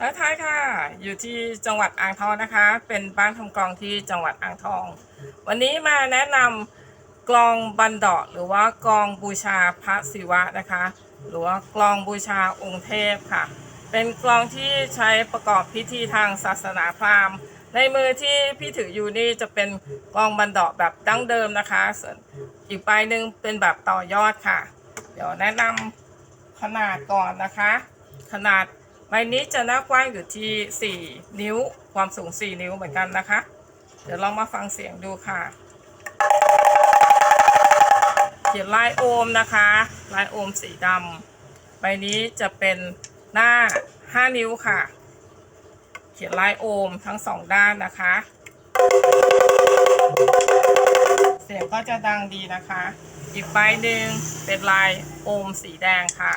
ทักทายค่ะ อยู่ที่จังหวัดอ่างทองนะคะ เป็นบ้านทำกลองที่จังหวัดอ่างทอง วันนี้มาแนะนำกลองบันดาหรือว่ากลองบูชาพระศิวะนะคะ หรือว่ากลองบูชาองค์เทพค่ะ เป็นกลองที่ใช้ประกอบพิธีทางศาสนาพราหมณ์ ในมือที่พี่ถืออยู่นี่จะเป็นกลองบันดาแบบดั้งเดิมนะคะส่วนอีกใบหนึ่งเป็นแบบต่อยอดค่ะ เดี๋ยวแนะนำขนาดก่อนนะคะ ขนาด ใบนี้จะหน้ากว้างอยู่ที่ 4 นิ้ว ความสูง 4 นิ้วเหมือนกันนะคะ เดี๋ยวลองมาฟังเสียงดูค่ะ เขียนลายโอมนะคะ ลายโอมสีดำใบนี้จะเป็นหน้า 5 นิ้วค่ะ เขียนลายโอมทั้งสองด้านนะคะ เสียงก็จะดังดีนะคะ อีกใบหนึ่งเป็นลายโอมสีแดงค่ะ